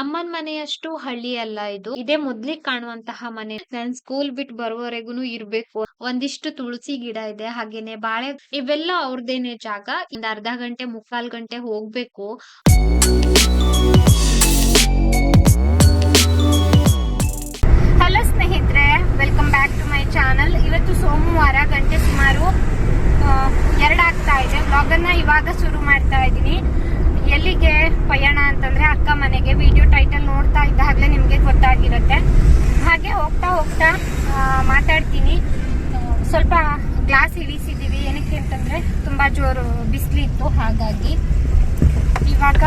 ಅಮ್ಮನ್ ಮನೆಯಷ್ಟು ಹಳ್ಳಿ ಅಲ್ಲ ಇದು. ಇದೇ ಮೊದ್ಲಿಗೆ ಕಾಣುವಂತಹ ಮನೆ. ನನ್ ಸ್ಕೂಲ್ ಬಿಟ್ ಬರುವವರೆಗೂ ಇರ್ಬೇಕು. ಒಂದಿಷ್ಟು ತುಳಸಿ ಗಿಡ ಇದೆ. ಹಾಗೇನೆ ಬಾಳೆ ಇವೆಲ್ಲ ಅವ್ರದೇನೆ ಜಾಗ. ಇಂದ ಅರ್ಧ ಗಂಟೆ, ಮುಕ್ಕಾಲ್ ಗಂಟೆ ಹೋಗ್ಬೇಕು. ಹಲೋ ಸ್ನೇಹಿತರೆ welcome back to my channel ಇವತ್ತು ಸೋಮವಾರ ಗಂಟೆ ಸುಮಾರು ಎರಡಾಗ್ತಾ ಇದೆ ಬ್ಲಾಗನ್ನ ಇವಾಗ ಶುರು ಮಾಡ್ತಾ ಇದ್ದೀನಿ ಅಕ್ಕ ಮನೆಗೆ ವಿಡಿಯೋ ಟೈಟಲ್ ನೋಡ್ತಾ ಇದ್ದಾಗಲೇ ನಿಮಗೆ ಗೊತ್ತಾಗಿರುತ್ತೆ. ಹಾಗೆ ಹೋಗ್ತಾ ಹೋಗ್ತಾ ಮಾತಾಡ್ತೀನಿ. ಸ್ವಲ್ಪ ಗ್ಲಾಸ್ ಇಳಿಸಿದ್ದೀವಿ ಏನಕ್ಕೆ ಅಂತಂದ್ರೆ ತುಂಬಾ ಜೋರು ಬಿಸಿಲಿತ್ತು, ಹಾಗಾಗಿ ಇವಾಗ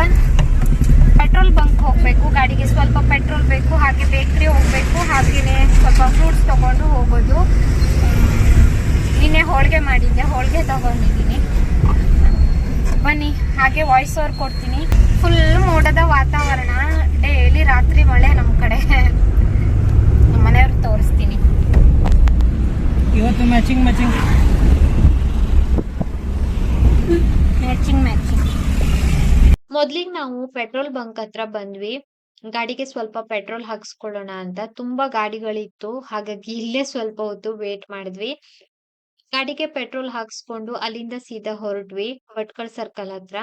ಪೆಟ್ರೋಲ್ ಬಂಕ್ ಹೋಗಬೇಕು. ಗಾಡಿಗೆ ಸ್ವಲ್ಪ ಪೆಟ್ರೋಲ್ ಬೇಕು, ಹಾಗೆ ಬೇಕ್ರಿ ಹೋಗ್ಬೇಕು. ಹಾಗೆಯೇ ಸ್ವಲ್ಪ ಫ್ರೂಟ್ಸ್ ತಗೊಂಡು ಹೋಗೋದು. ನಿನ್ನೆ ಹೋಳಿಗೆ ಮಾಡಿದ್ದೆ. ಹೋಳಿಗೆ ತಗೊಂಡಿದ್ದೀನಿ. ಬನ್ನಿ, ಹಾಗೆ ವಾಯ್ಸ್ ಓವರ್ ಕೊಡ್ತೀನಿ. ಫುಲ್ ಮೋಡದ ವಾತಾವರಣ ಡೈಲಿ ರಾತ್ರಿ ಮಳೆ ನಮ್ಮ ಕಡೆ ನಮ್ಮ ಮನೆಯವ್ರಿಗೆ ತೋರಿಸ್ತೀನಿ ಇವತ್ತು ಮ್ಯಾಚಿಂಗ್ ಮ್ಯಾಚಿಂಗ್ ಮ್ಯಾಚಿಂಗ್ ಮ್ಯಾಚಿಂಗ್ ಮೊದ್ಲಿಗ್ ನಾವು ಪೆಟ್ರೋಲ್ ಬಂಕ್ ಹತ್ರ ಬಂದ್ವಿ. ಗಾಡಿಗೆ ಸ್ವಲ್ಪ ಪೆಟ್ರೋಲ್ ಹಾಕ್ಸ್ಕೊಳ್ಳೋಣ ಅಂತ. ತುಂಬಾ ಗಾಡಿಗಳಿತ್ತು. ಹಾಗಾಗಿ ಇಲ್ಲೇ ಸ್ವಲ್ಪ ಹೊತ್ತು ವೇಟ್ ಮಾಡಿದ್ವಿ. ಗಾಡಿಗೆ ಪೆಟ್ರೋಲ್ ಹಾಕ್ಸ್ಕೊಂಡು ಅಲ್ಲಿಂದ ಸೀದಾ ಹೊರಟ್ವಿ ಭಟ್ಕಳ್ ಸರ್ಕಲ್ ಹತ್ರ.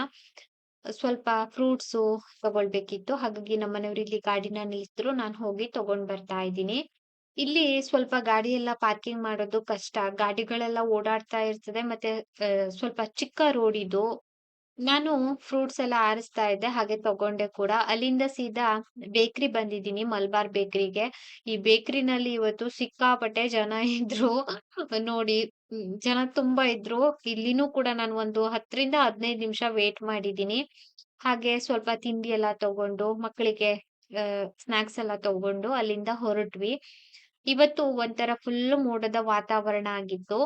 ಸ್ವಲ್ಪ ಫ್ರೂಟ್ಸು ತಗೊಳ್ಬೇಕಿತ್ತು. ಹಾಗಾಗಿ ನಮ್ಮನೆಯವ್ರು ಇಲ್ಲಿ ಗಾಡಿನ ನಿಲ್ಸಿದ್ರು. ನಾನ್ ಹೋಗಿ ತಗೊಂಡ್ ಬರ್ತಾ ಇದ್ದೀನಿ. ಇಲ್ಲಿ ಸ್ವಲ್ಪ ಗಾಡಿ ಎಲ್ಲ ಪಾರ್ಕಿಂಗ್ ಮಾಡೋದು ಕಷ್ಟ. ಗಾಡಿಗಳೆಲ್ಲ ಓಡಾಡ್ತಾ ಇರ್ತದೆ. ಮತ್ತೆ ಸ್ವಲ್ಪ ಚಿಕ್ಕ ರೋಡ್ ಇದು. ನಾನು ಫ್ರೂಟ್ಸ್ ಎಲ್ಲ ಆರಿಸ್ತಾ ಇದ್ದೆ ಹಾಗೆ ತಗೊಂಡೆ ಕೂಡ ಅಲ್ಲಿಂದ ಸೀದಾ ಬೇಕ್ರಿ ಬಂದಿದ್ದೀನಿ, ಮಲ್ಬಾರ್ ಬೇಕ್ರಿಗೆ ಈ ಬೇಕ್ರಿನಲ್ಲಿ ಇವತ್ತು ಸಿಕ್ಕಾಪಟ್ಟೆ ಜನ ಇದ್ರು ನೋಡಿ ಜನ ತುಂಬಾ ಇದ್ರು. ಇಲ್ಲಿನೂ ಕೂಡ ನಾನು ಒಂದು ಹತ್ತರಿಂದ ಹದಿನೈದು ನಿಮಿಷ ವೇಟ್ ಮಾಡಿದ್ದೀನಿ ಹಾಗೆ ಸ್ವಲ್ಪ ತಿಂಡಿ ಎಲ್ಲ ತಗೊಂಡು, ಮಕ್ಕಳಿಗೆ ಸ್ನಾಕ್ಸ್ ಎಲ್ಲ ತಗೊಂಡು ಅಲ್ಲಿಂದ ಹೊರಟ್ವಿ. ಇವತ್ತು ಒಂಥರ ಫುಲ್ ಮೋಡದ ವಾತಾವರಣ ಆಗಿತ್ತು.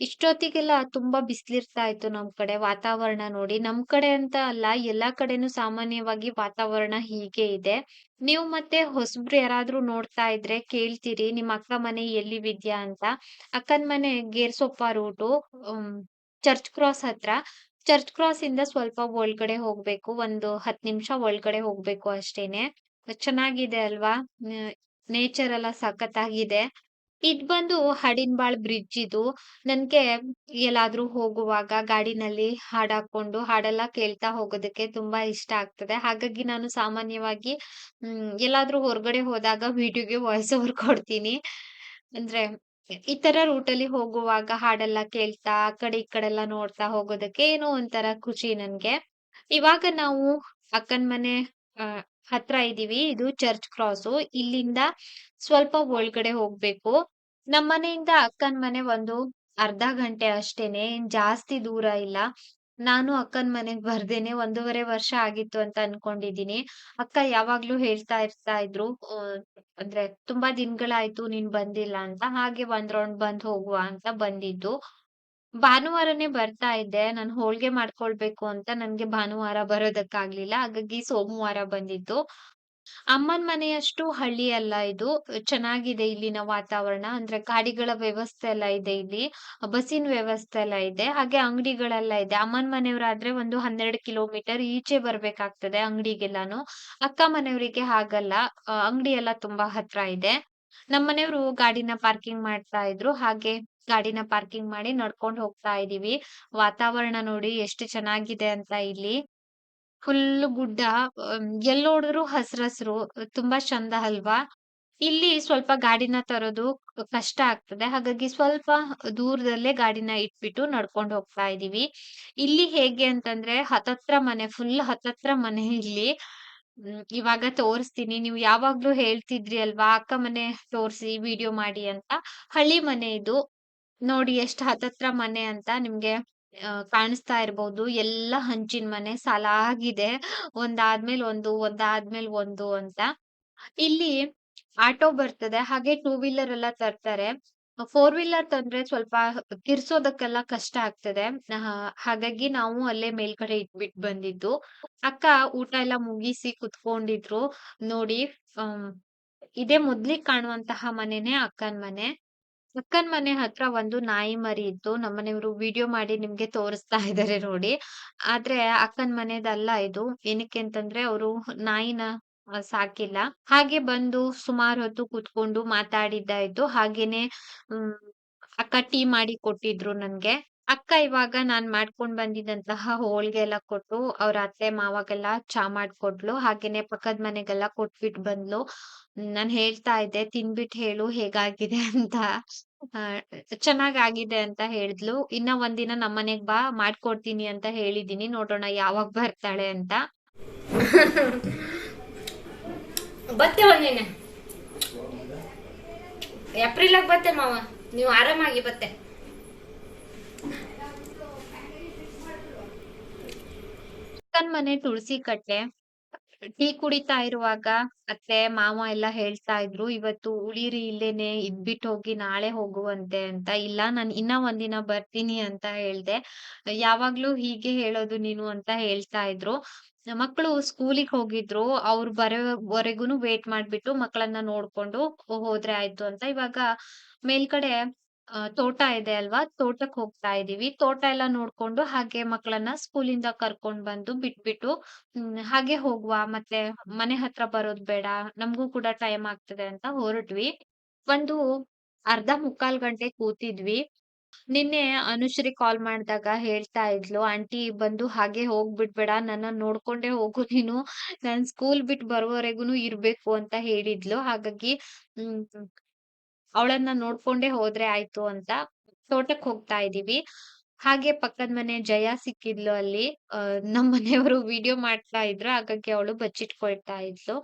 ಇಷ್ಟೊತ್ತಿಗೆಲ್ಲ ತುಂಬಾ ಬಿಸಿಲಿರ್ತಾ ಇತ್ತು ನಮ್ ಕಡೆ ವಾತಾವರಣ ನೋಡಿ. ನಮ್ ಕಡೆ ಅಂತ ಅಲ್ಲ, ಎಲ್ಲಾ ಕಡೆನೂ ಸಾಮಾನ್ಯವಾಗಿ ವಾತಾವರಣ ಹೀಗೆ ಇದೆ. ನೀವು ಮತ್ತೆ ಹೊಸಬ್ರು ಯಾರಾದ್ರೂ ನೋಡ್ತಾ ಇದ್ರೆ ಕೇಳ್ತೀರಿ. ನಿಮ್ ಅಕ್ಕ ಮನೆ ಎಲ್ಲಿ ವಿದ್ಯಾ ಅಂತ. ಅಕ್ಕನ್ ಮನೆ ಗೇರ್ಸೊಪ್ಪ ರೂಟು ಚರ್ಚ್ ಕ್ರಾಸ್ ಹತ್ರ. ಚರ್ಚ್ ಕ್ರಾಸ್ ಇಂದ ಸ್ವಲ್ಪ ಒಳಗಡೆ ಹೋಗ್ಬೇಕು. ಒಂದು ಹತ್ ನಿಮಿಷ ಒಳಗಡೆ ಹೋಗ್ಬೇಕು ಅಷ್ಟೇನೆ. ಚೆನ್ನಾಗಿದೆ ಅಲ್ವಾ? ನೇಚರ್ ಎಲ್ಲ ಸಖತ್ತಾಗಿದೆ. ಇದ್ ಬಂದು ಹಡಿನ್ಬಾಳ್ ಬ್ರಿಡ್ಜ್ ಇದು. ನನ್ಗೆ ಎಲ್ಲಾದ್ರೂ ಹೋಗುವಾಗ ಗಾಡಿನಲ್ಲಿ ಹಾಡ್ ಹಾಕೊಂಡು ಹಾಡೆಲ್ಲ ಕೇಳ್ತಾ ಹೋಗೋದಕ್ಕೆ ತುಂಬಾ ಇಷ್ಟ ಆಗ್ತದೆ. ಹಾಗಾಗಿ ನಾನು ಸಾಮಾನ್ಯವಾಗಿ, ಹ್ಮ್, ಎಲ್ಲಾದ್ರೂ ಹೊರಗಡೆ ಹೋದಾಗ ವಿಡಿಯೋಗೆ ವಾಯ್ಸ್ ಓವರ್ ಕೊಡ್ತೀನಿ. ಅಂದ್ರೆ ಈ ತರ ರೂಟಲ್ಲಿ ಹೋಗುವಾಗ ಹಾಡೆಲ್ಲ ಕೇಳ್ತಾ, ಆ ಕಡೆ ಈ ಕಡೆ ಎಲ್ಲ ನೋಡ್ತಾ ಹೋಗೋದಕ್ಕೆ ಏನೋ ಒಂಥರ ಖುಷಿ ನನ್ಗೆ. ಇವಾಗ ನಾವು ಅಕ್ಕನ್ ಮನೆ ಹತ್ರ ಇದೀವಿ, ಇದು ಚರ್ಚ್ ಕ್ರಾಸು. ಇಲ್ಲಿಂದ ಸ್ವಲ್ಪ ಒಳಗಡೆ ಹೋಗ್ಬೇಕು. ನಮ್ಮನೆಯಿಂದ ಅಕ್ಕನ ಮನೆ ಒಂದು ಅರ್ಧ ಗಂಟೆ ಅಷ್ಟೇನೆ ಜಾಸ್ತಿ ದೂರ ಇಲ್ಲ. ನಾನು ಅಕ್ಕನ್ ಮನೆಗ್ ಬರ್ದೇನೆ, ಒಂದೂವರೆ ವರ್ಷ ಆಗಿತ್ತು ಅಂತ ಅನ್ಕೊಂಡಿದೀನಿ ಅಕ್ಕ ಯಾವಾಗ್ಲೂ ಹೇಳ್ತಾ ಇರ್ತಾ ಇದ್ರು ಅಂದ್ರೆ ತುಂಬಾ ದಿನಗಳಾಯ್ತು ನೀನ್ ಬಂದಿಲ್ಲ ಅಂತ, ಹಾಗೆ ಒಂದ್ ರೌಂಡ್ ಬಂದ್ ಹೋಗುವ ಅಂತ ಬಂದಿದ್ದು. ಭಾನುವಾರನೇ ಬರ್ತಾ ಇದ್ದೆ. ನಾನ್ ಹೋಳ್ಗೆ ಮಾಡ್ಕೊಳ್ಬೇಕು ಅಂತ ನನ್ಗೆ ಭಾನುವಾರ ಬರೋದಕ್ಕಾಗ್ಲಿಲ್ಲ. ಹಾಗಾಗಿ ಸೋಮವಾರ ಬಂದಿದ್ದು. ಅಮ್ಮನ್ ಮನೆಯಷ್ಟು ಹಳ್ಳಿ ಅಲ್ಲ ಇದು. ಚೆನ್ನಾಗಿದೆ ಇಲ್ಲಿನ ವಾತಾವರಣ. ಅಂದ್ರೆ ಗಾಡಿಗಳ ವ್ಯವಸ್ಥೆ ಎಲ್ಲ ಇದೆ ಇಲ್ಲಿ. ಬಸ್ಸಿನ ವ್ಯವಸ್ಥೆ ಎಲ್ಲ ಇದೆ. ಹಾಗೆ ಅಂಗಡಿಗಳೆಲ್ಲ ಇದೆ. ಅಮ್ಮನ್ ಮನೆಯವರಾದ್ರೆ ಒಂದು ಹನ್ನೆರಡು ಕಿಲೋಮೀಟರ್ ಈಚೆ ಬರ್ಬೇಕಾಗ್ತದೆ ಅಂಗಡಿಗೆಲ್ಲಾನು. ಅಕ್ಕ ಮನೆಯವರಿಗೆ ಹಾಗಲ್ಲ. ಅಂಗಡಿ ಎಲ್ಲ ತುಂಬಾ ಹತ್ರ ಇದೆ. ನಮ್ಮನೆಯವರು ಗಾಡಿನ ಪಾರ್ಕಿಂಗ್ ಮಾಡ್ತಾ ಇದ್ರು. ಹಾಗೆ ಗಾಡಿನ ಪಾರ್ಕಿಂಗ್ ಮಾಡಿ ನಡ್ಕೊಂಡ್ ಹೋಗ್ತಾ ಇದೀವಿ. ವಾತಾವರಣ ನೋಡಿ ಎಷ್ಟು ಚೆನ್ನಾಗಿದೆ ಅಂತ ಇಲ್ಲಿ. ಫುಲ್ ಗುಡ್ಡ ಎಲ್ ನೋಡಿದ್ರು ಹಸ್ರಸ್ರು, ತುಂಬಾ ಚಂದ ಅಲ್ವಾ? ಇಲ್ಲಿ ಸ್ವಲ್ಪ ಗಾಡಿನ ತರೋದು ಕಷ್ಟ ಆಗ್ತದೆ. ಹಾಗಾಗಿ ಸ್ವಲ್ಪ ದೂರದಲ್ಲೇ ಗಾಡಿನ ಇಟ್ಬಿಟ್ಟು ನಡ್ಕೊಂಡು ಹೋಗ್ತಾ ಇದೀವಿ. ಇಲ್ಲಿ ಹೇಗೆ ಅಂತಂದ್ರೆ ಹತ್ತತ್ರ ಮನೆ ಫುಲ್ ಹತ್ತತ್ರ ಮನೆ ಇಲ್ಲಿ. ಇವಾಗ ತೋರಿಸ್ತೀನಿ. ನೀವು ಯಾವಾಗ್ಲೂ ಹೇಳ್ತಿದ್ರಿ ಅಲ್ವಾ, ಅಕ್ಕ ಮನೆ ತೋರಿಸಿ ವಿಡಿಯೋ ಮಾಡಿ ಅಂತ. ಹಳ್ಳಿ ಮನೆ ಇದು. ನೋಡಿ ಎಷ್ಟ್ ಹತ್ತತ್ರ ಮನೆ ಅಂತ ನಿಮ್ಗೆ ಕಾಣಿಸ್ತಾ ಇರ್ಬೋದು. ಎಲ್ಲ ಹಂಚಿನ ಮನೆ ಸಾಲಾಗಿದೆ. ಒಂದಾದ್ಮೇಲ್ ಒಂದು ಒಂದಾದ್ಮೇಲ್ ಒಂದು ಅಂತ. ಇಲ್ಲಿ ಆಟೋ ಬರ್ತದೆ ಹಾಗೆ ಟೂ ವೀಲರ್ ಎಲ್ಲ ತರ್ತಾರೆ. ಫೋರ್ ವೀಲರ್ ತಂದ್ರೆ ಸ್ವಲ್ಪ ತಿರ್ಸೋದಕ್ಕೆಲ್ಲ ಕಷ್ಟ ಆಗ್ತದೆ. ಹಾಗಾಗಿ ನಾವು ಅಲ್ಲೇ ಮೇಲ್ಗಡೆ ಇಟ್ಬಿಟ್ ಬಂದಿದ್ದು. ಅಕ್ಕ ಊಟ ಎಲ್ಲ ಮುಗಿಸಿ ಕುತ್ಕೊಂಡಿದ್ರು. ನೋಡಿ ಅಮ್, ಇದೇ ಮೊದ್ಲಿಗ್ ಕಾಣುವಂತಹ ಮನೆನೇ ಅಕ್ಕನ್ ಮನೆ. ಅಕ್ಕನ್ ಮನೆ ಹತ್ರ ಒಂದು ನಾಯಿ ಮರಿ ಇತ್ತು ನಮ್ಮನೆಯವರು ವಿಡಿಯೋ ಮಾಡಿ ನಿಮ್ಗೆ ತೋರಿಸ್ತಾ ಇದಾರೆ ನೋಡಿ ಆದ್ರೆ ಅಕ್ಕನ್ ಮನೆದಲ್ಲ ಇದು ಏನಕ್ಕೆ ಅಂತಂದ್ರೆ ಅವರು ನಾಯಿನ ಸಾಕಿಲ್ಲ. ಹಾಗೆ ಬಂದು ಸುಮಾರು ಹೊತ್ತು ಕೂತ್ಕೊಂಡು ಮಾತಾಡಿದ್ದಾಯ್ತು. ಹಾಗೇನೆ ಅಕ್ಕ ಟೀ ಮಾಡಿ ಕೊಟ್ಟಿದ್ರು ನನ್ಗೆ. ಅಕ್ಕ ಇವಾಗ ನಾನ್ ಮಾಡ್ಕೊಂಡ್ ಬಂದಿದ್ದಂತಹ ಹೋಳ್ಗೆ ಎಲ್ಲ ಕೊಟ್ಟು, ಅವ್ರ ಅತ್ತೆ ಮಾವಗೆಲ್ಲ ಚಾ ಮಾಡ್ಕೊಟ್ಲು. ಹಾಗೇನೆ ಪಕ್ಕದ್ ಮನೆಗೆಲ್ಲ ಕೊಟ್ಬಿಟ್ ಬಂದ್ಲು. ನಾನ್ ಹೇಳ್ತಾ ಇದ್ದೆ ತಿನ್ಬಿಟ್ ಹೇಳು ಹೇಗಾಗಿದೆ ಅಂತ. ಆ ಚೆನ್ನಾಗಾಗಿದೆ ಅಂತ ಹೇಳಿದ್ಲು. ಇನ್ನ ಒಂದಿನ ನಮ್ಮನೆಗ್ ಬಾ ಮಾಡ್ಕೊಡ್ತೀನಿ ಅಂತ ಹೇಳಿದೀನಿ. ನೋಡೋಣ ಯಾವಾಗ್ ಬರ್ತಾಳೆ ಅಂತ. ಬತ್ತೆ ಒಂದಿನ ಏಪ್ರಿಲಾಗ ಬತ್ತೆ ಮಾವ ನೀವು ಆರಾಮಾಗಿ ಬತ್ತೆ ಅಕ್ಕನ್ ಮನೆ ತುಳಸಿ ಕಟ್ಟೆ. ಟೀ ಕುಡಿತಾ ಇರುವಾಗ ಅತ್ತೆ, ಮಾವ ಎಲ್ಲ ಹೇಳ್ತಾ ಇದ್ರು, "ಇವತ್ತು ಉಳಿರಿ ಇಲ್ಲೇನೆ ಇದ್ಬಿಟ್ಟು ಹೋಗಿ ನಾಳೆ ಹೋಗುವಂತೆ" ಅಂತ. ಇಲ್ಲ ನಾನ್ ಇನ್ನ ಒಂದಿನ ಬರ್ತೀನಿ ಅಂತ ಹೇಳ್ದೆ. ಯಾವಾಗ್ಲೂ ಹೀಗೆ ಹೇಳೋದು ನೀನು ಅಂತ ಹೇಳ್ತಾ ಇದ್ರು. ಮಕ್ಳು ಸ್ಕೂಲಿಗೆ ಹೋಗಿದ್ರು. ಅವ್ರು ಬರೋವರೆಗೂನು ವೇಟ್ ಮಾಡ್ಬಿಟ್ಟು ಮಕ್ಕಳನ್ನ ನೋಡ್ಕೊಂಡು ಹೋದ್ರೆ ಆಯ್ತು ಅಂತ. ಇವಾಗ ಮೇಲ್ಗಡೆ ಅ ತೋಟ ಇದೆ ಅಲ್ವಾ? ತೋಟಕ್ ಹೋಗ್ತಾ ಇದೀವಿ. ತೋಟ ಎಲ್ಲ ನೋಡ್ಕೊಂಡು ಹಾಗೆ ಮಕ್ಕಳನ್ನ ಸ್ಕೂಲಿಂದ ಕರ್ಕೊಂಡ್ ಬಂದು ಬಿಟ್ಬಿಟ್ಟು ಹ್ಮ್ ಹಾಗೆ ಹೋಗುವ ಮತ್ತೆ ಮನೆ ಹತ್ರ ಬರೋದ್ ಬೇಡ. ನಮ್ಗೂ ಕೂಡ ಟೈಮ್ ಆಗ್ತದೆ ಅಂತ ಹೊರಟ್ವಿ. ಒಂದು ಅರ್ಧ ಮುಕ್ಕಾಲ್ ಗಂಟೆ ಕೂತಿದ್ವಿ. ನಿನ್ನೆ ಅನುಶ್ರೀ ಕಾಲ್ ಮಾಡ್ದಾಗ ಹೇಳ್ತಾ ಇದ್ಲು, "ಆಂಟಿ ಬಂದು ಹಾಗೆ ಹೋಗ್ಬಿಡ್ಬೇಡ. ನನ್ನ ನೋಡ್ಕೊಂಡೇ ಹೋಗು ನೀನು. ನಾನ್ ಸ್ಕೂಲ್ ಬಿಟ್ ಬರೋವರೆಗೂನು ಇರ್ಬೇಕು" ಅಂತ ಹೇಳಿದ್ಲು. ಹಾಗಾಗಿ ಹ್ಮ್ ಅವಳನ್ನ ನೋಡ್ಕೊಂಡೇ ಹೋದ್ರೆ ಆಯ್ತು ಅಂತ ತೋಟಕ್ ಹೋಗ್ತಾ ಇದೀವಿ. ಹಾಗೆ ಪಕ್ಕದ್ ಮನೆ ಜಯ ಸಿಕ್ಕಿದ್ಲು ಅಲ್ಲಿ. ಅಹ್ ನಮ್ ಮನೆಯವರು ವಿಡಿಯೋ ಮಾಡ್ತಾ ಇದ್ರು. ಹಾಗಾಗಿ ಅವಳು ಬಚ್ಚಿಟ್ಕೊಳ್ತಾ ಇದ್ಲು.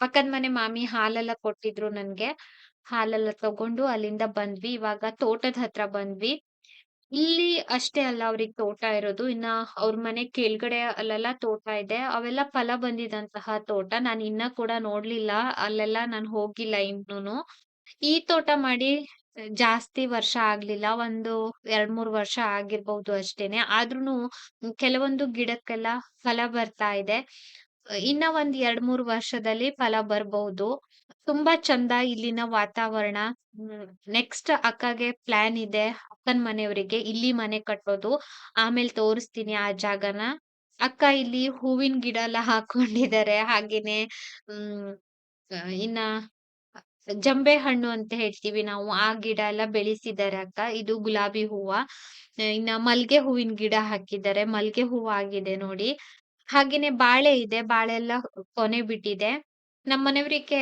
ಪಕ್ಕದ್ ಮನೆ ಮಾಮಿ ಹಾಲೆಲ್ಲ ಕೊಟ್ಟಿದ್ರು ನನ್ಗೆ. ಹಾಲೆಲ್ಲ ತಗೊಂಡು ಅಲ್ಲಿಂದ ಬಂದ್ವಿ. ಇವಾಗ ತೋಟದ ಹತ್ರ ಬಂದ್ವಿ. ಇಲ್ಲಿ ಅಷ್ಟೇ ಅಲ್ಲ, ಅವ್ರಿಗ್ ತೋಟ ಇರೋದು. ಇನ್ನ ಅವ್ರ ಮನೆ ಕೆಳ್ಗಡೆ ಅಲ್ಲೆಲ್ಲ ತೋಟ ಇದೆ. ಅವೆಲ್ಲ ಫಲ ಬಂದಿದಂತಹ ತೋಟ. ನಾನ್ ಇನ್ನ ಕೂಡ ನೋಡ್ಲಿಲ್ಲ. ಅಲ್ಲೆಲ್ಲ ನಾನ್ ಹೋಗಿಲ್ಲ ಇನ್ನೂನು. ಈ ತೋಟ ಮಾಡಿ ಜಾಸ್ತಿ ವರ್ಷ ಆಗ್ಲಿಲ್ಲ. ಒಂದು 2, 3 ವರ್ಷ ಆಗಿರ್ಬಹುದು ಅಷ್ಟೇನೆ. ಆದ್ರೂನು ಕೆಲವೊಂದು ಗಿಡಕ್ಕೆಲ್ಲ ಫಲ ಬರ್ತಾ ಇದೆ. ಇನ್ನ ಒಂದ್ 2, 3 ವರ್ಷದಲ್ಲಿ ಫಲ ಬರ್ಬಹುದು. ತುಂಬಾ ಚಂದ ಇಲ್ಲಿನ ವಾತಾವರಣ. ನೆಕ್ಸ್ಟ್ ಅಕ್ಕಗೆ ಪ್ಲಾನ್ ಇದೆ. ಅಕ್ಕನ ಮನೆಯವರಿಗೆ ಇಲ್ಲಿ ಮನೆ ಕಟ್ಟೋದು. ಆಮೇಲೆ ತೋರಿಸ್ತೀನಿ ಆ ಜಾಗನ. ಅಕ್ಕ ಇಲ್ಲಿ ಹೂವಿನ ಗಿಡ ಎಲ್ಲ ಹಾಕೊಂಡಿದ್ದಾರೆ. ಹಾಗೇನೆ ಹ್ಮ್ ಇನ್ನ ಜಂಬೆ ಹಣ್ಣು ಅಂತ ಹೇಳ್ತೀವಿ ನಾವು. ಆ ಗಿಡ ಎಲ್ಲ ಬೆಳೆಸಿದ್ದಾರೆ ಅಕ್ಕ. ಇದು ಗುಲಾಬಿ ಹೂವ. ಇನ್ನ ಮಲ್ಗೆ ಹೂವಿನ ಗಿಡ ಹಾಕಿದ್ದಾರೆ. ಮಲ್ಗೆ ಹೂವು ಆಗಿದೆ ನೋಡಿ. ಹಾಗೇನೆ ಬಾಳೆ ಇದೆ. ಬಾಳೆ ಎಲ್ಲ ಕೊನೆ ಬಿಟ್ಟಿದೆ. ನಮ್ಮನೆಯವರಿಗೆ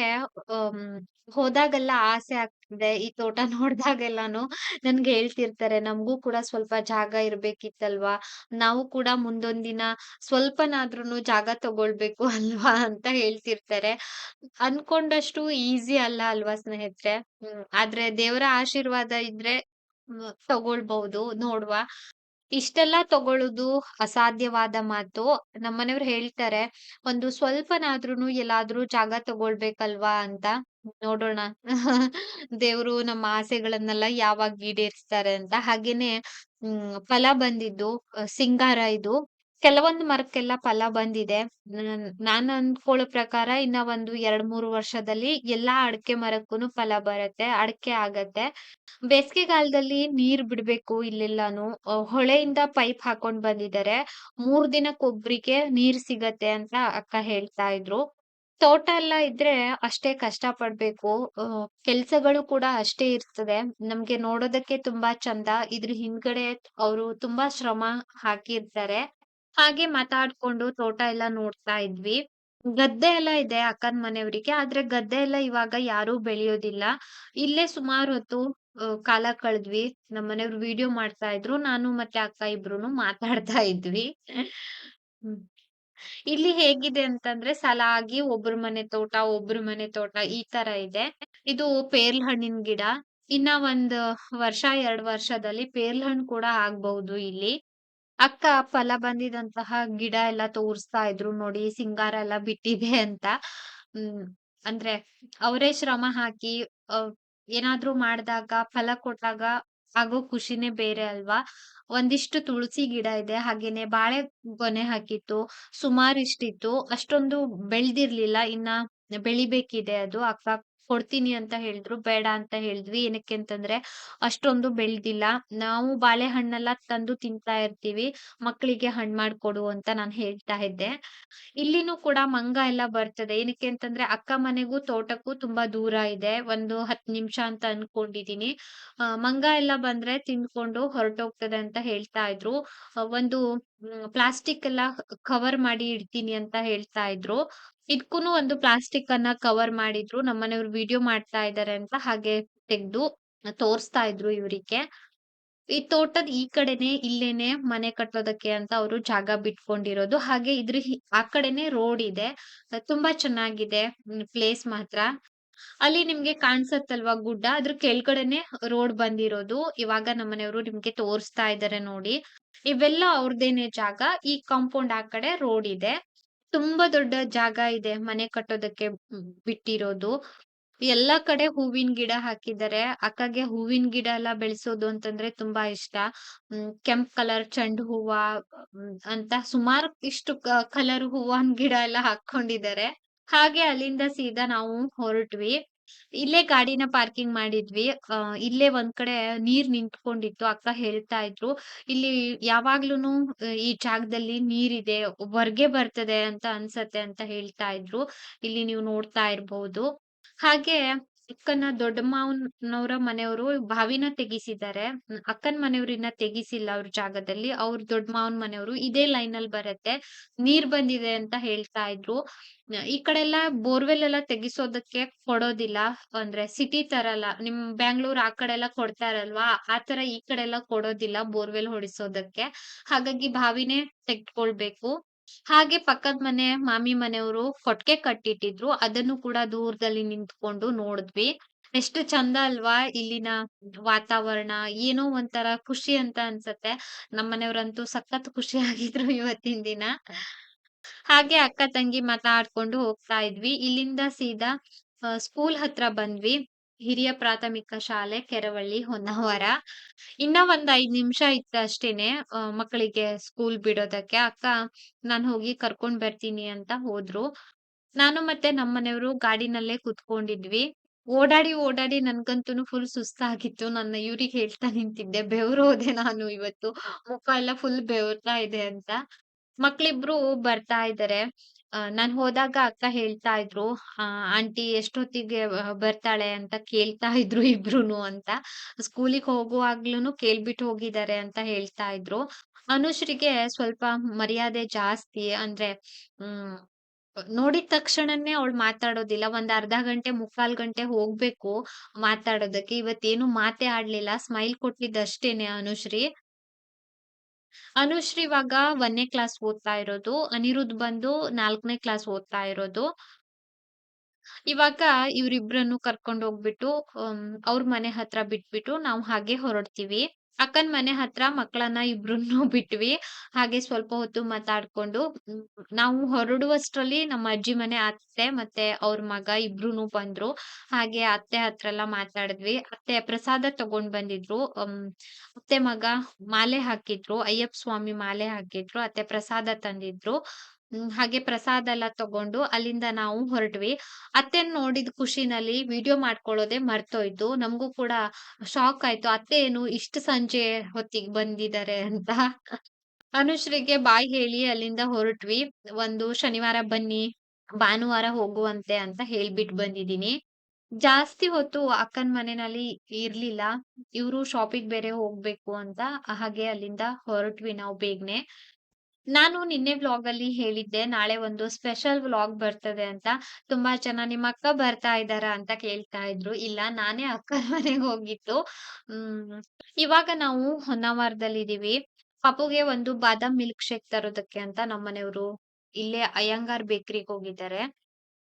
ಹೋದಾಗೆಲ್ಲ ಆಸೆ ಆಗ್ತಿದೆ. ಈ ತೋಟ ನೋಡ್ದಾಗೆಲ್ಲಾನು ನನ್ಗೆ ಹೇಳ್ತಿರ್ತಾರೆ, "ನಮ್ಗೂ ಕೂಡ ಸ್ವಲ್ಪ ಜಾಗ ಇರ್ಬೇಕಿತ್ತಲ್ವಾ? ನಾವು ಕೂಡ ಮುಂದೊಂದಿನ ದಿನ ಸ್ವಲ್ಪನಾದ್ರೂನು ಜಾಗ ತಗೊಳ್ಬೇಕು ಅಲ್ವಾ?" ಅಂತ ಹೇಳ್ತಿರ್ತಾರೆ. ಅನ್ಕೊಂಡಷ್ಟು ಈಸಿ ಅಲ್ಲ ಅಲ್ವಾ ಸ್ನೇಹಿತರೆ? ಆದ್ರೆ ದೇವರ ಆಶೀರ್ವಾದ ಇದ್ರೆ ತಗೊಳ್ಬಹುದು. ನೋಡುವ. ಇಷ್ಟೆಲ್ಲ ತಗೊಳುದು ಅಸಾಧ್ಯವಾದ ಮಾತು. ನಮ್ಮನೆಯವ್ರು ಹೇಳ್ತಾರೆ, "ಒಂದು ಸ್ವಲ್ಪನಾದ್ರೂನು ಎಲ್ಲಾದ್ರೂ ಜಾಗ ತಗೊಳ್ಬೇಕಲ್ವಾ?" ಅಂತ. ನೋಡೋಣ. ದೇವ್ರು ನಮ್ಮ ಆಸೆಗಳನ್ನೆಲ್ಲ ಯಾವಾಗ್ ಈಡೇರಿಸ್ತಾರೆ ಅಂತ. ಹಾಗೇನೆ ಹ್ಮ್ ಫಲ ಬಂದಿದ್ದು ಸಿಂಗಾರ ಇದು. ಕೆಲವೊಂದ್ ಮರಕ್ಕೆಲ್ಲ ಫಲ ಬಂದಿದೆ. ನನ್ ನಾನ್ ಅಂದ್ಕೊಳ್ಳೋ ಪ್ರಕಾರ ಇನ್ನ ಒಂದು 2, 3 ವರ್ಷದಲ್ಲಿ ಎಲ್ಲಾ ಅಡಕೆ ಮರಕ್ಕೂನು ಫಲ ಬರುತ್ತೆ. ಅಡಕೆ ಆಗತ್ತೆ. ಬೇಸಿಗೆಗಾಲದಲ್ಲಿ ನೀರ್ ಬಿಡ್ಬೇಕು ಇಲ್ಲೆಲ್ಲಾನು. ಹೊಳೆಯಿಂದ ಪೈಪ್ ಹಾಕೊಂಡ್ ಬಂದಿದ್ದಾರೆ. 3 ದಿನಕ್ಕೊಬ್ರಿಗೆ ನೀರ್ ಸಿಗತ್ತೆ ಅಂತ ಅಕ್ಕ ಹೇಳ್ತಾ ಇದ್ರು. ತೋಟ ಎಲ್ಲ ಇದ್ರೆ ಅಷ್ಟೇ ಕಷ್ಟ ಪಡ್ಬೇಕು. ಕೆಲ್ಸಗಳು ಕೂಡ ಅಷ್ಟೇ ಇರ್ತದೆ. ನಮ್ಗೆ ನೋಡೋದಕ್ಕೆ ತುಂಬಾ ಚಂದ. ಇದ್ರ ಹಿಂದ್ಗಡೆ ಅವ್ರು ತುಂಬಾ ಶ್ರಮ ಹಾಕಿರ್ತಾರೆ. ಹಾಗೆ ಮಾತಾಡ್ಕೊಂಡು ತೋಟ ಎಲ್ಲ ನೋಡ್ತಾ ಇದ್ವಿ. ಗದ್ದೆ ಎಲ್ಲ ಇದೆ ಅಕ್ಕನ ಮನೆಯವರಿಗೆ, ಆದ್ರೆ ಗದ್ದೆ ಎಲ್ಲ ಇವಾಗ ಯಾರು ಬೆಳೆಯೋದಿಲ್ಲ. ಇಲ್ಲೇ ಸುಮಾರು ಹೊತ್ತು ಕಾಲ ಕಳೆದ್ವಿ. ನಮ್ಮನೆಯವ್ರು ವಿಡಿಯೋ ಮಾಡ್ತಾ ಇದ್ರು. ನಾನು ಮತ್ತೆ ಅಕ್ಕ ಇಬ್ರುನು ಮಾತಾಡ್ತಾ ಇದ್ವಿ. ಇಲ್ಲಿ ಹೇಗಿದೆ ಅಂತಂದ್ರೆ ಸಲಾಗಿ ಒಬ್ರ ಮನೆ ತೋಟ, ಒಬ್ರ ಮನೆ ತೋಟ ಈ ತರ ಇದೆ. ಇದು ಪೇರ್ಲ್ ಹಣ್ಣಿನ ಗಿಡ. ಇನ್ನ ಒಂದ್ ವರ್ಷ ಎರಡ್ ವರ್ಷದಲ್ಲಿ ಪೇರ್ಲ್ ಹಣ್ಣು ಕೂಡ ಆಗ್ಬಹುದು ಇಲ್ಲಿ. ಅಕ್ಕ ಫಲ ಬಂದಿದಂತಹ ಗಿಡ ಎಲ್ಲ ತೋರಿಸ್ತಾ ಇದ್ರು ನೋಡಿ ಸಿಂಗಾರ ಎಲ್ಲ ಬಿಟ್ಟಿದೆ ಅಂತ. ಅಂದ್ರೆ ಅವರೇ ಶ್ರಮ ಹಾಕಿ ಏನಾದ್ರೂ ಮಾಡ್ದಾಗ ಫಲ ಕೊಟ್ಟಾಗ ಆಗೋ ಖುಷಿನೇ ಬೇರೆ ಅಲ್ವಾ? ಒಂದಿಷ್ಟು ತುಳಸಿ ಗಿಡ ಇದೆ. ಹಾಗೇನೆ ಬಾಳೆ ಗೊನೆ ಹಾಕಿತ್ತು. ಸುಮಾರಿಷ್ಟಿತ್ತು. ಅಷ್ಟೊಂದು ಬೆಳ್ದಿರ್ಲಿಲ್ಲ. ಇನ್ನ ಬೆಳಿಬೇಕಿದೆ ಅದು. ಅಕ್ಕ ಕೊಡ್ತೀನಿ ಅಂತ ಹೇಳಿದ್ರು. ಬೇಡ ಅಂತ ಹೇಳಿದ್ವಿ. ಏನಕ್ಕೆ ಅಂತಂದ್ರೆ, ಅಷ್ಟೊಂದು ಬೆಳ್ದಿಲ್ಲ. ನಾವು ಬಾಳೆಹಣ್ಣೆಲ್ಲ ತಂದು ತಿಂತಾ ಇರ್ತೀವಿ. ಮಕ್ಕಳಿಗೆ ಹಣ್ಣು ಮಾಡ್ಕೊಡು ಅಂತ ನಾನು ಹೇಳ್ತಾ ಇದ್ದೆ. ಇಲ್ಲಿನೂ ಕೂಡ ಮಂಗ ಎಲ್ಲ ಬರ್ತದೆ. ಏನಕ್ಕೆ ಅಂತಂದ್ರೆ, ಅಕ್ಕ ಮನೆಗೂ ತೋಟಕ್ಕೂ ತುಂಬಾ ದೂರ ಇದೆ. ಒಂದು 10 ನಿಮಿಷ ಅಂತ ಅನ್ಕೊಂಡಿದೀನಿ. ಮಂಗ ಎಲ್ಲ ಬಂದ್ರೆ ತಿಂದ್ಕೊಂಡು ಹೊರಟೋಗ್ತದೆ ಅಂತ ಹೇಳ್ತಾ ಇದ್ರು. ಒಂದು ಪ್ಲಾಸ್ಟಿಕ್ ಎಲ್ಲ ಕವರ್ ಮಾಡಿ ಇಡ್ತೀನಿ ಅಂತ ಹೇಳ್ತಾ ಇದ್ರು. ಇದ್ಕೂನು ಒಂದು ಪ್ಲಾಸ್ಟಿಕ್ ಅನ್ನ ಕವರ್ ಮಾಡಿದ್ರು. ನಮ್ಮನೆಯವ್ರು ವಿಡಿಯೋ ಮಾಡ್ತಾ ಇದ್ದಾರೆ ಅಂತ ಹಾಗೆ ತೆಗೆದು ತೋರಿಸ್ತಾ ಇದ್ರು ಇವರಿಗೆ ಈ ತೋಟದ ಈ ಕಡೆನೆ ಇಲ್ಲೇನೆ ಮನೆ ಕಟ್ಟೋದಕ್ಕೆ ಅಂತ ಅವರು ಜಾಗ ಬಿಟ್ಕೊಂಡಿರೋದು. ಹಾಗೆ ಇದ್ರ ಆ ಕಡೆನೆ ರೋಡ್ ಇದೆ. ತುಂಬಾ ಚೆನ್ನಾಗಿದೆ ಪ್ಲೇಸ್ ಮಾತ್ರ. ಅಲ್ಲಿ ನಿಮ್ಗೆ ಕಾಣಿಸತ್ತಲ್ವಾ ಗುಡ್ಡ ಅದ್ರ ಕೆಳಗಡೆನೆ ರೋಡ್ ಬಂದಿರೋದು. ಇವಾಗ ನಮ್ಮನೆಯವರು ನಿಮ್ಗೆ ತೋರಿಸ್ತಾ ಇದ್ದಾರೆ ನೋಡಿ. ಇವೆಲ್ಲ ಅವ್ರದೇನೆ ಜಾಗ. ಈ ಕಾಂಪೌಂಡ್ ಆ ಕಡೆ ರೋಡ್ ಇದೆ. ತುಂಬಾ ದೊಡ್ಡ ಜಾಗ ಇದೆ ಮನೆ ಕಟ್ಟೋದಕ್ಕೆ ಬಿಟ್ಟಿರೋದು. ಎಲ್ಲಾ ಕಡೆ ಹೂವಿನ ಗಿಡ ಹಾಕಿದ್ದಾರೆ. ಅಕ್ಕಗೆ ಹೂವಿನ ಗಿಡ ಎಲ್ಲ ಬೆಳೆಸೋದು ಅಂತಂದ್ರೆ ತುಂಬಾ ಇಷ್ಟ. ಹ್ಮ್, ಕೆಂಪ್ ಕಲರ್ ಚೆಂಡು ಹೂವ ಅಂತ ಸುಮಾರು ಇಷ್ಟು ಕಲರ್ ಹೂವನ್ ಗಿಡ ಎಲ್ಲ ಹಾಕೊಂಡಿದ್ದಾರೆ. ಹಾಗೆ ಅಲ್ಲಿಂದ ಸೀದಾ ನಾವು ಹೊರಟ್ವಿ. ಇಲ್ಲೇ ಗಾಡಿನ ಪಾರ್ಕಿಂಗ್ ಮಾಡಿದ್ವಿ. ಅಹ್ ಇಲ್ಲೇ ಒಂದ್ ಕಡೆ ನೀರ್ ನಿಂತ್ಕೊಂಡಿತ್ತು. ಅಕ್ಕ ಹೇಳ್ತಾ ಇದ್ರು. ಇಲ್ಲಿ ಯಾವಾಗ್ಲೂನು ಈ ಜಾಗದಲ್ಲಿ ನೀರಿದೆ. ಹೊರ್ಗೆ ಬರ್ತದೆ ಅಂತ ಅನ್ಸತ್ತೆ ಅಂತ ಹೇಳ್ತಾ ಇದ್ರು. ಇಲ್ಲಿ ನೀವು ನೋಡ್ತಾ ಇರ್ಬಹುದು. ಹಾಗೆ ಅಕ್ಕನ ದೊಡ್ಡ ಮಾವನವ್ರ ಮನೆಯವರು ಬಾವಿನ ತೆಗಿಸಿದ್ದಾರೆ. ಅಕ್ಕನ ಅಕ್ಕನ್ ಮನೆಯವ್ರು ಇನ್ನ ತೆಗಿಸಿಲ್ಲ ಅವ್ರ ಜಾಗದಲ್ಲಿ. ಅವ್ರ ದೊಡ್ಡ ಮಾವನ ಮನೆಯವರು ಇದೇ ಲೈನ್ ಅಲ್ಲಿ ಬರತ್ತೆ. ನೀರ್ ಬಂದಿದೆ ಅಂತ ಹೇಳ್ತಾ ಇದ್ರು. ಈ ಕಡೆ ಎಲ್ಲ ಬೋರ್ವೆಲ್ ಎಲ್ಲ ತೆಗಿಸೋದಕ್ಕೆ ಕೊಡೋದಿಲ್ಲ. ಅಂದ್ರೆ ಸಿಟಿ ತರ ಅಲ್ಲ. ನಿಮ್ ಬ್ಯಾಂಗ್ಳೂರ್ ಆ ಕಡೆ ಎಲ್ಲ ಕೊಡ್ತಾರಲ್ವಾ? ಆ ತರ ಈ ಕಡೆ ಎಲ್ಲ ಕೊಡೋದಿಲ್ಲ ಬೋರ್ವೆಲ್ ಹೊಡಿಸೋದಕ್ಕೆ. ಹಾಗಾಗಿ ಬಾವಿನೇ ತೆಗ್ದ್ಕೊಳ್ಬೇಕು. ಹಾಗೆ ಪಕ್ಕದ ಮನೆ, ಮಾಮಿ ಮನೆಯವರು ಕೊಟ್ಟಿಗೆ ಕಟ್ಟಿಟ್ಟಿದ್ರು. ಅದನ್ನು ಕೂಡ ದೂರದಲ್ಲಿ ನಿಂತ್ಕೊಂಡು ನೋಡಿದ್ವಿ. ಎಷ್ಟು ಚಂದ ಅಲ್ವಾ ಇಲ್ಲಿನ ವಾತಾವರಣ. ಏನೋ ಒಂಥರ ಖುಷಿ ಅಂತ ಅನ್ಸತ್ತೆ. ನಮ್ಮನೆಯವ್ರಂತೂ ಸಖತ್ ಖುಷಿ ಆಗಿದ್ರು ಇವತ್ತಿನ ದಿನ. ಹಾಗೆ ಅಕ್ಕ ತಂಗಿ ಮಾತಾಡ್ಕೊಂಡು ಹೋಗ್ತಾ ಇದ್ವಿ. ಇಲ್ಲಿಂದ ಸೀದಾ ಸ್ಕೂಲ್ ಹತ್ರ ಬಂದ್ವಿ. ಹಿರಿಯ ಪ್ರಾಥಮಿಕ ಶಾಲೆ, ಕೆರವಳ್ಳಿ, ಹೊನ್ನಾವರ. ಇನ್ನ ಒಂದ್ ಐದ್ ನಿಮಿಷ ಇತ್ತು ಅಷ್ಟೇನೆ ಮಕ್ಕಳಿಗೆ ಸ್ಕೂಲ್ ಬಿಡೋದಕ್ಕೆ. ಅಕ್ಕ, ನಾನ್ ಹೋಗಿ ಕರ್ಕೊಂಡ್ ಬರ್ತೀನಿ ಅಂತ ಹೋದ್ರು. ನಾನು ಮತ್ತೆ ನಮ್ಮನೆಯವರು ಗಾಡಿನಲ್ಲೇ ಕುತ್ಕೊಂಡಿದ್ವಿ. ಓಡಾಡಿ ಓಡಾಡಿ ನನ್ಗಂತೂ ಫುಲ್ ಸುಸ್ತಾಗಿತ್ತು. ನನ್ನ ಇವ್ರಿಗೆ ಹೇಳ್ತಾ ನಿಂತಿದ್ದೆ, ಬೆವ್ರ್ ಹೋದೆ ನಾನು ಇವತ್ತು. ಮುಖ ಎಲ್ಲ ಫುಲ್ ಬೆವರ್ತಾ ಇದೆ ಅಂತ. ಮಕ್ಳಿಬ್ರು ಬರ್ತಾ ಇದ್ದಾರೆ. ಅ ನಾನ್ ಹೋದಾಗ ಅಕ್ಕ ಹೇಳ್ತಾ ಇದ್ರು. "ಆ ಆಂಟಿ ಎಷ್ಟೊತ್ತಿಗೆ ಬರ್ತಾಳೆ ಅಂತ ಕೇಳ್ತಾ ಇದ್ರು ಇಬ್ರುನು ಅಂತ. ಸ್ಕೂಲಿಗೆ ಹೋಗುವಾಗ್ಲೂನು ಕೇಳ್ಬಿಟ್ಟು ಹೋಗಿದ್ದಾರೆ ಅಂತ ಹೇಳ್ತಾ ಇದ್ರು. ಅನುಶ್ರೀಗೆ ಸ್ವಲ್ಪ ಮರ್ಯಾದೆ ಜಾಸ್ತಿ. ಅಂದ್ರೆ ಹ್ಮ್ ನೋಡಿದ್ ತಕ್ಷಣನೇ ಅವಳು ಮಾತಾಡೋದಿಲ್ಲ. ಒಂದ್ ಅರ್ಧ ಗಂಟೆ, ಮುಕ್ಕಾಲ್ ಗಂಟೆ ಹೋಗ್ಬೇಕು ಮಾತಾಡೋದಕ್ಕೆ. ಇವತ್ತೇನು ಮಾತೇ ಆಡ್ಲಿಲ್ಲ. ಸ್ಮೈಲ್ ಕೊಟ್ಟಿದ್ದಷ್ಟೇನೆ ಅನುಶ್ರೀ. ಅನುಶ್ರೀ ಇವಾಗ 1ನೇ ಕ್ಲಾಸ್ ಓದ್ತಾ ಇರೋದು. ಅನಿರುದ್ ಬಂದು ನಾಲ್ಕನೇ ಕ್ಲಾಸ್ ಓದ್ತಾ ಇರೋದು. ಇವಾಗ ಇವ್ರಿಬ್ರನ್ನು ಕರ್ಕೊಂಡ್ ಹೋಗ್ಬಿಟ್ಟು ಅಂ ಅವ್ರ ಮನೆ ಹತ್ರ ಬಿಟ್ಬಿಟ್ಟು ನಾವು ಹಾಗೆ ಹೊರಡ್ತೀವಿ. ಅಕ್ಕನ್ ಮನೆ ಹತ್ರ ಮಕ್ಕಳನ್ನ ಇಬ್ರು ಬಿಟ್ವಿ. ಹಾಗೆ ಸ್ವಲ್ಪ ಹೊತ್ತು ಮಾತಾಡ್ಕೊಂಡು ನಾವು ಹೊರಡುವಷ್ಟರಲ್ಲಿ ನಮ್ಮ ಅಜ್ಜಿ ಮನೆ ಅತ್ತೆ ಮತ್ತೆ ಅವ್ರ ಮಗ ಇಬ್ರು ಬಂದ್ರು. ಹಾಗೆ ಅತ್ತೆ ಹತ್ರ ಎಲ್ಲ ಮಾತಾಡಿದ್ವಿ. ಅತ್ತೆ ಪ್ರಸಾದ ತಗೊಂಡ್ ಬಂದಿದ್ರು. ಅತ್ತೆ ಮಗ ಮಾಲೆ ಹಾಕಿದ್ರು. ಅಯ್ಯಪ್ಪ ಸ್ವಾಮಿ ಮಾಲೆ ಹಾಕಿದ್ರು. ಅತ್ತೆ ಪ್ರಸಾದ ತಂದಿದ್ರು. ಹಾಗೆ ಪ್ರಸಾದ ಎಲ್ಲ ತಗೊಂಡು ಅಲ್ಲಿಂದ ನಾವು ಹೊರಟ್ವಿ. ಅತ್ತೆ ನೋಡಿದ ಖುಷಿನಲ್ಲಿ ವಿಡಿಯೋ ಮಾಡ್ಕೊಳ್ಳೋದೆ ಮರ್ತೋಯ್ತು. ನಮಗೂ ಕೂಡ ಶಾಕ್ ಆಯ್ತು. ಅತ್ತೆ ಏನು ಇಷ್ಟು ಸಂಜೆ ಹೊತ್ತಿಗೆ ಬಂದಿದ್ದಾರೆ ಅಂತ. ಅನುಶ್ರೀಗೆ ಬಾಯ್ ಹೇಳಿ ಅಲ್ಲಿಂದ ಹೊರಟ್ವಿ. ಒಂದು ಶನಿವಾರ ಬನ್ನಿ, ಭಾನುವಾರ ಹೋಗುವಂತೆ ಅಂತ ಹೇಳ್ಬಿಟ್ಟು ಬಂದಿದ್ದೀನಿ. ಜಾಸ್ತಿ ಹೊತ್ತು ಅಕ್ಕನ ಮನೆನಲ್ಲಿ ಇರ್ಲಿಲ್ಲ. ಇವ್ರು ಶಾಪಿಗ್ ಬೇರೆ ಹೋಗ್ಬೇಕು ಅಂತ ಹಾಗೆ ಅಲ್ಲಿಂದ ಹೊರಟ್ವಿ ನಾವು ಬೇಗನೆ. ನಾನು ನಿನ್ನೆ ವ್ಲಾಗಲ್ಲಿ ಹೇಳಿದ್ದೆ, ನಾಳೆ ಒಂದು ಸ್ಪೆಷಲ್ ವ್ಲಾಗ್ ಬರ್ತದೆ ಅಂತ. ತುಂಬಾ ಜನ ನಿಮ್ಮ ಅಕ್ಕ ಬರ್ತಾ ಇದ್ದಾರಾ ಅಂತ ಕೇಳ್ತಾ ಇದ್ರು. ಇಲ್ಲ, ನಾನೇ ಅಕ್ಕ ಮನೆಗೆ ಹೋಗಿತ್ತು ಹ್ಮ್, ಇವಾಗ ನಾವು ಹೊನ್ನಾವರದಲ್ಲಿದ್ದೀವಿ. ಪಾಪುಗೆ ಒಂದು ಬಾದಾಮ್ ಮಿಲ್ಕ್ ಶೇಕ್ ತರೋದಕ್ಕೆ ಅಂತ ನಮ್ಮನೆಯವ್ರು ಇಲ್ಲೇ ಅಯ್ಯಂಗಾರ್ ಬೇಕರಿಗೆ ಹೋಗಿದ್ದಾರೆ.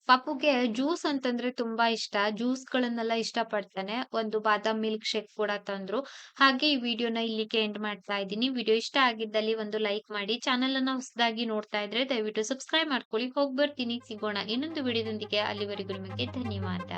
ಪಾಪುಗೆ ಜ್ಯೂಸ್ ಅಂತಂದ್ರೆ ತುಂಬಾ ಇಷ್ಟ. ಜ್ಯೂಸ್‌ಗಳನ್ನೆಲ್ಲ ಇಷ್ಟಪಡ್ತಾನೆ. ಒಂದು ಬಾದಾಮ್ ಮಿಲ್ಕ್ ಶೇಕ್ ಕೂಡ ತಂದ್ರು. ಹಾಗೆ ಈ ವಿಡಿಯೋನ ಇಲ್ಲಿಗೆ ಎಂಡ್ ಮಾಡ್ತಾ ಇದ್ದೀನಿ. ವಿಡಿಯೋ ಇಷ್ಟ ಆಗಿದ್ದಲ್ಲಿ ಒಂದು ಲೈಕ್ ಮಾಡಿ. ಚಾನೆಲ್ ಅನ್ನ ಹೊಸದಾಗಿ ನೋಡ್ತಾ ಇದ್ರೆ ದಯವಿಟ್ಟು ಸಬ್ಸ್ಕ್ರೈಬ್ ಮಾಡ್ಕೊಳ್ಳಿ. ಹೋಗಿ ಬರ್ತೀನಿ. ಸಿಗೋಣ ಇನ್ನೊಂದು ವಿಡಿಯೋದೊಂದಿಗೆ. ಅಲ್ಲಿವರೆಗೂ ನಿಮಗೆ ಧನ್ಯವಾದ.